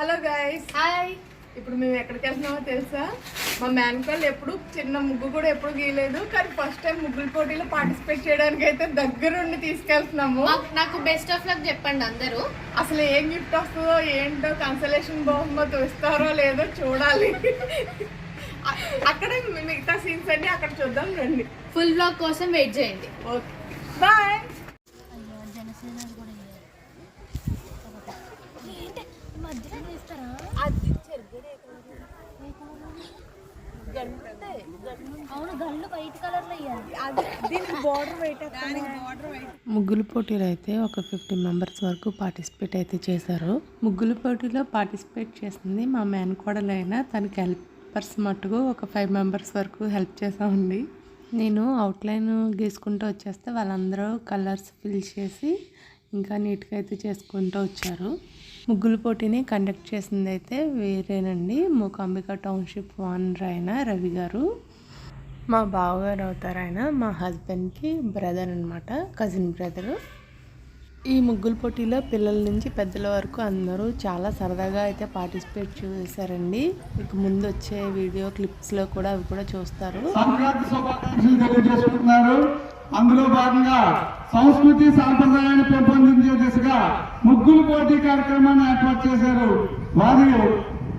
Hello guys hi ఇప్పుడు మేము ఎక్కడికి వెళ్తున్నామో తెలుసా? మా మేనకాళ్ళు ఎప్పుడు చిన్న ముగ్గు కూడా ఎప్పుడు గీయలేదు కానీ ఫస్ట్ టైం ముగ్గుల పోటీలో పార్టిసిపేట్ చేయడానికి అయితే దగ్గరుండి తీసుకెళ్తున్నాము. నాకు బెస్ట్ ఆఫ్ లక్ చెప్పండి అందరూ. అసలు ఏం గిఫ్ట్ వస్తుందో ఏంటో కన్సలేషన్ బహుమతి ఇస్తారో లేదో చూడాలి. అక్కడ మిగతా సీన్స్ అన్ని అక్కడ చూద్దాం రండి. ఫుల్ బ్లాగ్ కోసం వెయిట్ చేయండి. ఓకే. బాయ్ ముగ్గులు పోటీలో అయితే ఒక ఫిఫ్టీ మెంబర్స్ వరకు పార్టిసిపేట్ అయితే చేశారు. ముగ్గులు పోటీలో పార్టిసిపేట్ చేసింది మా మేనకోడలైన తనకి హెల్పర్స్ మట్టుకు ఒక ఫైవ్ మెంబర్స్ వరకు హెల్ప్ చేసామండి నేను అవుట్లైన్ గీసుకుంటూ వచ్చేస్తే వాళ్ళందరూ కలర్స్ ఫిల్ చేసి ఇంకా నీట్గా అయితే చేసుకుంటూ వచ్చారు. ముగ్గుల పోటీని కండక్ట్ చేసింది అయితే వేరేనండి. మూకాంబిక టౌన్షిప్ ఓనర్ ఆయన రవి గారు. మా బావగారు అవుతారు ఆయన మా హస్బెండ్కి బ్రదర్ అనమాట కజిన్ బ్రదరు. ఈ ముగ్గుల పోటీలో పిల్లల నుంచి పెద్దల వరకు అందరూ చాలా సరదాగా అయితే పార్టిసిపేట్ చేశారండి. ఇక ముందు వచ్చే వీడియో క్లిప్స్లో కూడా అవి కూడా చూస్తారు. అందులో భాగంగా సంస్కృతి సాంప్రదాయాన్ని పెంపొందించే దిశగా పోటీ కార్యక్రమాన్ని ఏర్పాటు చేశారు. వారి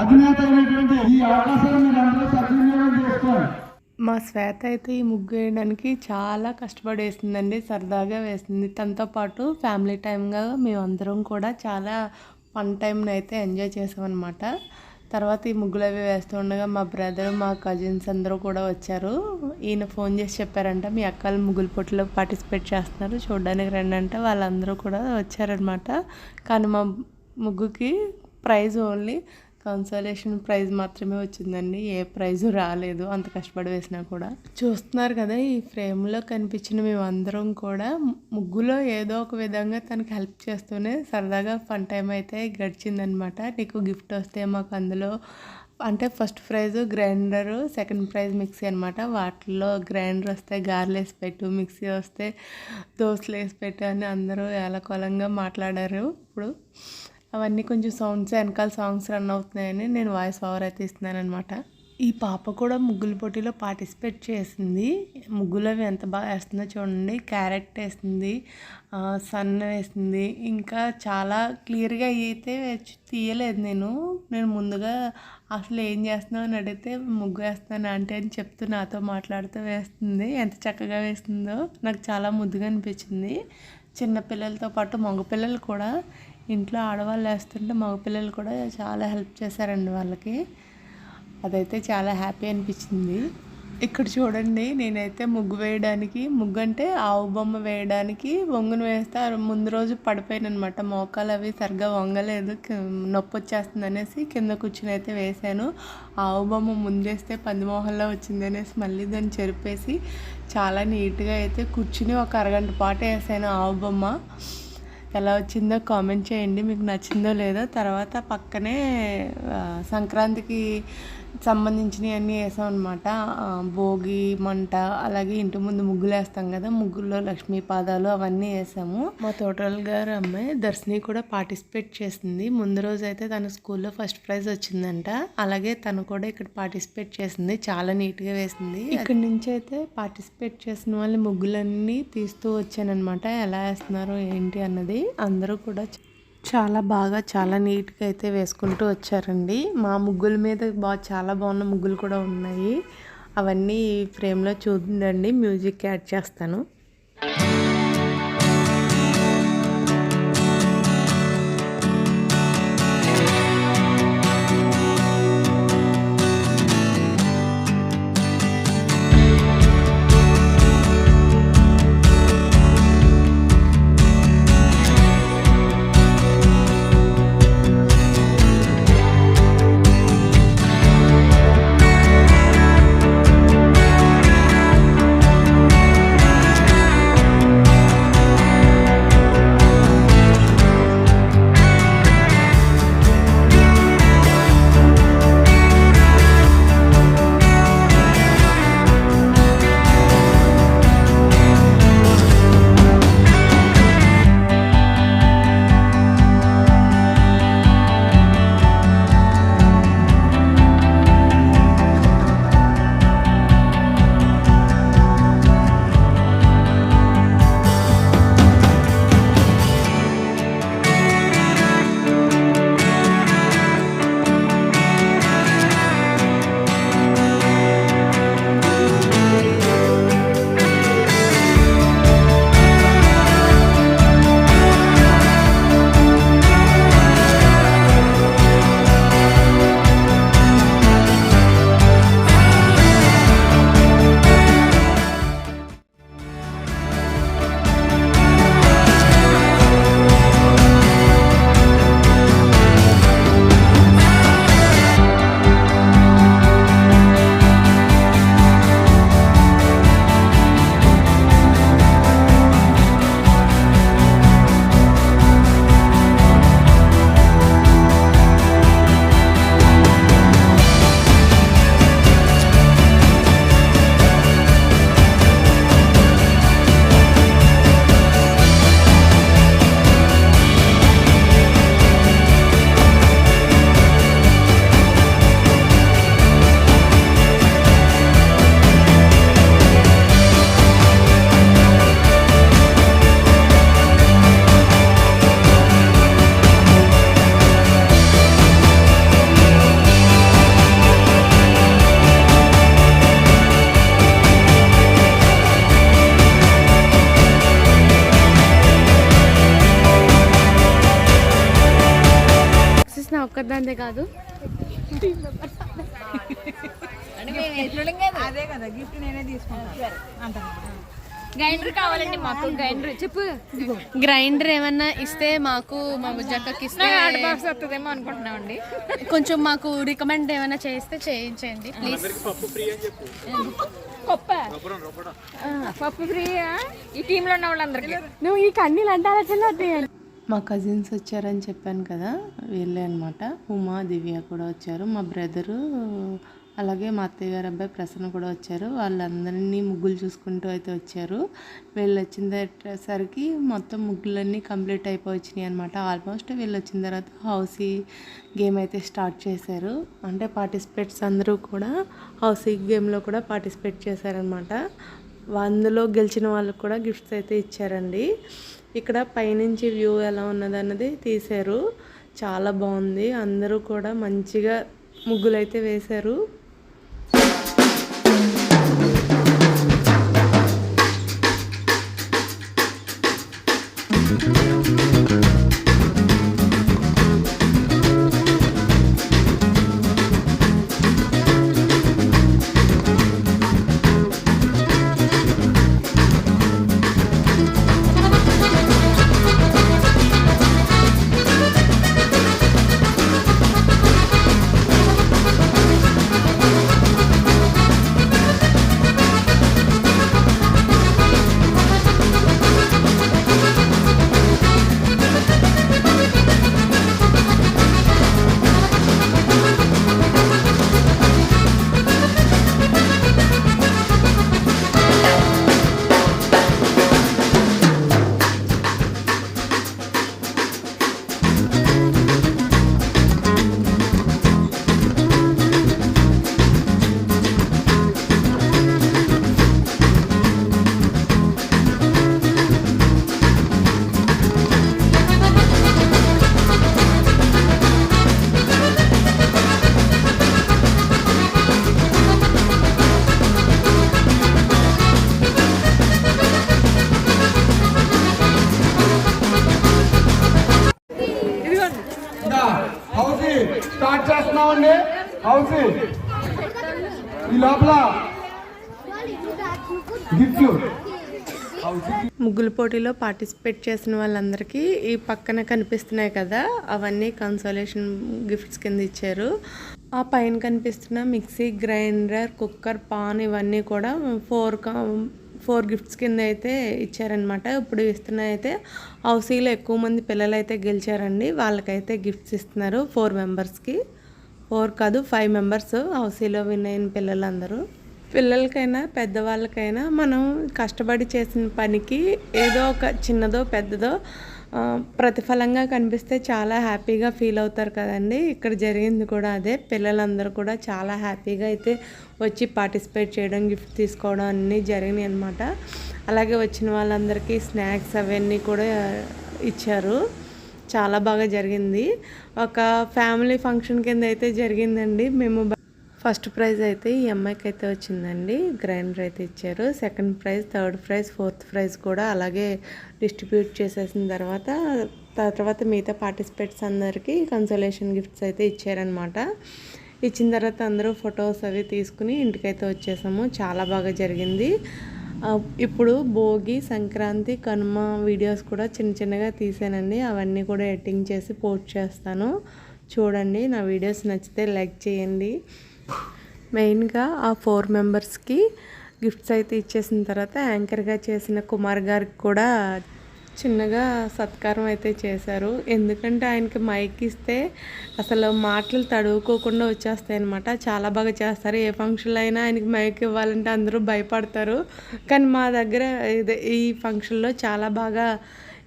అధినేత అయినటువంటి ఈ అవకాశాన్ని మీరు అందరూ సద్వినియోగం చేసుకోండి మా శ్వేత అయితే ఈ ముగ్గు వేయడానికి చాలా కష్టపడి వేసిందండి సరదాగా వేసింది. తనతో పాటు ఫ్యామిలీ టైంగా మేమందరం కూడా చాలా ఫన్ టైంని అయితే ఎంజాయ్ చేసామన్నమాట. తర్వాత ఈ ముగ్గులు అవి వేస్తూ ఉండగా మా బ్రదర్ మా కజిన్స్ అందరూ కూడా వచ్చారు. ఈయన ఫోన్ చేసి చెప్పారంట మీ అక్కలు ముగ్గుల పొట్టులో పార్టిసిపేట్ చేస్తున్నారు. చూడడానికి రండి అంటే. వాళ్ళందరూ కూడా వచ్చారనమాట. కానీ మా ముగ్గుకి ప్రైజ్ ఓన్లీ. కన్సలేషన్ ప్రైజ్ మాత్రమే వచ్చిందండి. ఏ ప్రైజు రాలేదు. అంత కష్టపడి వేసినా కూడా. చూస్తున్నారు కదా ఈ ఫ్రేమ్లో కనిపించిన మేమందరం కూడా ముగ్గులో ఏదో ఒక విధంగా తనకి హెల్ప్ చేస్తూనే సరదాగా ఫన్ టైం అయితే గడిచిందనమాట నీకు గిఫ్ట్ వస్తే మాకు అందులో అంటే first prize grinder second prize mixie అనమాట వాటిల్లో గ్రైండర్ వస్తే గారెలు వేసి పెట్టు మిక్సీ వస్తే దోశలు వేసి పెట్టు అని అందరూ ఏలకోలంగా మాట్లాడారు. ఇప్పుడు అవన్నీ కొంచెం సౌండ్స్ వెనకాల సాంగ్స్ రన్ అవుతున్నాయని నేను వాయిస్ ఓవర్ అయితే ఇస్తున్నాను అనమాట ఈ పాప కూడా ముగ్గుల పోటీలో పార్టిసిపేట్ చేసింది. ముగ్గులు అవి ఎంత బాగా వేస్తుందో చూడండి. క్యారెట్ వేసింది సన్ వేసింది. ఇంకా చాలా క్లియర్గా అయితే తీయలేదు నేను. నేను ముందుగా అసలు ఏం చేస్తున్నావు అని అడిగితే ముగ్గు వేస్తాను అంటే అని చెప్తూ నాతో మాట్లాడుతూ వేస్తుంది. ఎంత చక్కగా వేస్తుందో నాకు చాలా ముద్దుగా అనిపించింది. చిన్న పిల్లలతో పాటు మగపిల్లలు కూడా ఇంట్లో ఆడవాళ్ళు వేస్తుంటే మగపిల్లలు కూడా చాలా హెల్ప్ చేశారండి వాళ్ళకి. అదైతే చాలా హ్యాపీ అనిపించింది. ఇక్కడ చూడండి నేనైతే ముగ్గు వేయడానికి ముగ్గు అంటే ఆవు బొమ్మ వేయడానికి వంగును వేస్తే ముందు రోజు పడిపోయాను అనమాట మోకాలు అవి సరిగ్గా వంగలేదు నొప్పి వచ్చేస్తుంది అనేసి కింద కూర్చుని అయితే వేసాను ఆవు బొమ్మ ముందేస్తే పందిమోహంలో వచ్చింది అనేసి మళ్ళీ దాన్ని చెరిపేసి చాలా నీట్గా అయితే కూర్చుని ఒక అరగంట పాటు వేసాను ఆవు బొమ్మ. ఎలా వచ్చిందో కామెంట్ చేయండి. మీకు నచ్చిందో లేదో తర్వాత పక్కనే సంక్రాంతికి సంబంధించినవి అన్నీ వేసాం అనమాట భోగి మంట అలాగే ఇంటి ముందు ముగ్గులు వేస్తాం కదా ముగ్గుల్లో లక్ష్మీ పాదాలు అవన్నీ వేసాము. మా తోటల్ గారు అమ్మాయి దర్శిని కూడా పార్టిసిపేట్ చేసింది. ముందు రోజు అయితే తన స్కూల్లో ఫస్ట్ ప్రైజ్ వచ్చిందంట. అలాగే తను కూడా ఇక్కడ పార్టిసిపేట్ చేసింది చాలా నీట్గా వేసింది. ఇక్కడ నుంచి అయితే పార్టిసిపేట్ చేసిన వాళ్ళ ముగ్గులన్నీ తీస్తూ వచ్చానమాట ఎలా వేస్తున్నారు ఏంటి అన్నది అందరూ కూడా చాలా బాగా చాలా నీట్గా అయితే వేసుకుంటూ వచ్చారండి. మా ముగ్గుల మీద బాగా చాలా బాగున్న ముగ్గులు కూడా ఉన్నాయి. అవన్నీ ఫ్రేమ్లో చూడండి మ్యూజిక్ యాడ్ చేస్తాను. కాదు. అదే కదా గిఫ్ట్ నేనే తీసుకుంటాను. గ్రైండర్ కావాలండి మాకు గ్రైండర్ చెప్పు. గ్రైండర్ ఏమన్నా ఇస్తే మాకు మా బుజ్జక్కకి ఇస్తే బాక్స్ వస్తుందేమో అనుకుంటున్నామండి. కొంచెం మాకు రికమెండ్ ఏమైనా చేస్తే చేయించండి ప్లీజ్ పప్ప ఫ్రీయా? ఈ టీమ్లో ఉన్న వాళ్ళందరికీ. నువ్వు ఈ కన్నీళ్ళు అంటారా చిన్న మా కజిన్స్ వచ్చారని చెప్పాను కదా వీళ్ళే అనమాట ఉమా దివ్య కూడా వచ్చారు. మా బ్రదరు అలాగే మా అత్తయ్య గారు అబ్బాయి ప్రసన్న కూడా వచ్చారు. వాళ్ళందరినీ ముగ్గులు చూసుకుంటూ అయితే వచ్చారు. వీళ్ళు వచ్చిన సరికి మొత్తం ముగ్గులన్నీ కంప్లీట్ అయిపోయినాయి అనమాట ఆల్మోస్ట్ వీళ్ళు వచ్చిన తర్వాత హౌసీ గేమ్ అయితే స్టార్ట్ చేశారు. అంటే పార్టిసిపేట్స్ అందరూ కూడా హౌసీ గేమ్లో కూడా పార్టిసిపేట్ చేశారనమాట అందులో గెలిచిన వాళ్ళకు కూడా గిఫ్ట్స్ అయితే ఇచ్చారండి. ఇక్కడ పైనుంచి వ్యూ ఎలా ఉన్నది అన్నది తీశారు. చాలా బాగుంది. అందరూ కూడా మంచిగా ముగ్గులైతే వేశారు. వేశారు you ముగ్గుల పోటీలో పార్టిసిపేట్ చేసిన వాళ్ళందరికీ ఈ పక్కన కనిపిస్తున్నాయి కదా అవన్నీ కన్సోలేషన్ గిఫ్ట్స్ కింద ఇచ్చారు. ఆ పైన కనిపిస్తున్న మిక్సీ గ్రైండర్ కుక్కర్ పాన్ ఇవన్నీ కూడా ఫోర్ ఫోర్ గిఫ్ట్స్ కింద అయితే ఇచ్చారనమాట ఇప్పుడు ఇస్తున్న అయితే హౌసీలో ఎక్కువ మంది పిల్లలు అయితే గెలిచారండి. వాళ్ళకైతే గిఫ్ట్స్ ఇస్తున్నారు ఫోర్ మెంబర్స్కి ఫోర్ కాదు ఫైవ్ మెంబర్స్ హౌసీలో విన్ అయిన పిల్లలందరూ. పిల్లలకైనా పెద్దవాళ్ళకైనా మనం కష్టపడి చేసిన పనికి ఏదో ఒక చిన్నదో పెద్దదో ప్రతిఫలంగా కనిపిస్తే చాలా హ్యాపీగా ఫీల్ అవుతారు కదండి. ఇక్కడ జరిగింది కూడా అదే. పిల్లలందరూ కూడా చాలా హ్యాపీగా అయితే వచ్చి పార్టిసిపేట్ చేయడం గిఫ్ట్ తీసుకోవడం అన్నీ జరిగినాయి అనమాట అలాగే వచ్చిన వాళ్ళందరికీ స్నాక్స్ అవన్నీ కూడా ఇచ్చారు. చాలా బాగా జరిగింది. ఒక ఫ్యామిలీ ఫంక్షన్ కింద అయితే జరిగిందండి. మేము ఫస్ట్ ప్రైజ్ అయితే ఈ అమ్మాయికి అయితే వచ్చిందండి. గ్రైండర్ అయితే ఇచ్చారు. Second prize third prize fourth prize కూడా అలాగే డిస్ట్రిబ్యూట్ చేసేసిన తర్వాత తర్వాత మిగతా పార్టిసిపేట్స్ అందరికీ కన్సోలేషన్ గిఫ్ట్స్ అయితే ఇచ్చారనమాట ఇచ్చిన తర్వాత అందరూ ఫొటోస్ అవి తీసుకుని ఇంటికైతే వచ్చేసాము. చాలా బాగా జరిగింది. ఇప్పుడు భోగి సంక్రాంతి కనుమ వీడియోస్ కూడా చిన్న చిన్నగా తీసానండి. అవన్నీ కూడా ఎడిటింగ్ చేసి పోస్ట్ చేస్తాను. చూడండి నా వీడియోస్ నచ్చితే లైక్ చేయండి. మెయిన్గా ఆ ఫోర్ మెంబర్స్కి గిఫ్ట్స్ అయితే ఇచ్చేసిన తర్వాత యాంకర్గా చేసిన కుమార్ గారికి కూడా చిన్నగా సత్కారం అయితే చేశారు. ఎందుకంటే ఆయనకి మైక్ ఇస్తే అసలు మాటలు తడువుకోకుండా వచ్చేస్తాయి అనమాట చాలా బాగా చేస్తారు. ఏ ఫంక్షన్లో అయినా ఆయనకి మైక్ ఇవ్వాలంటే అందరూ భయపడతారు. కానీ మా దగ్గర ఇదే ఈ ఫంక్షన్లో చాలా బాగా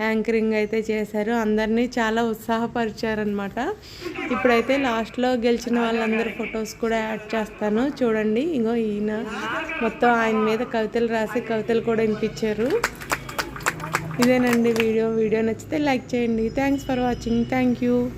యాంకరింగ్ అయితే చేశారు. అందరినీ చాలా ఉత్సాహపరిచారనమాట ఇప్పుడైతే లాస్ట్లో గెలిచిన వాళ్ళందరి ఫొటోస్ కూడా యాడ్ చేస్తాను. చూడండి ఇంకో ఈయన మొత్తం ఆయన మీద కవితలు రాసి కవితలు కూడా వినిపించారు. ఇదేనండి వీడియో. వీడియో నచ్చితే లైక్ చేయండి. Thanks for watching. Thank you.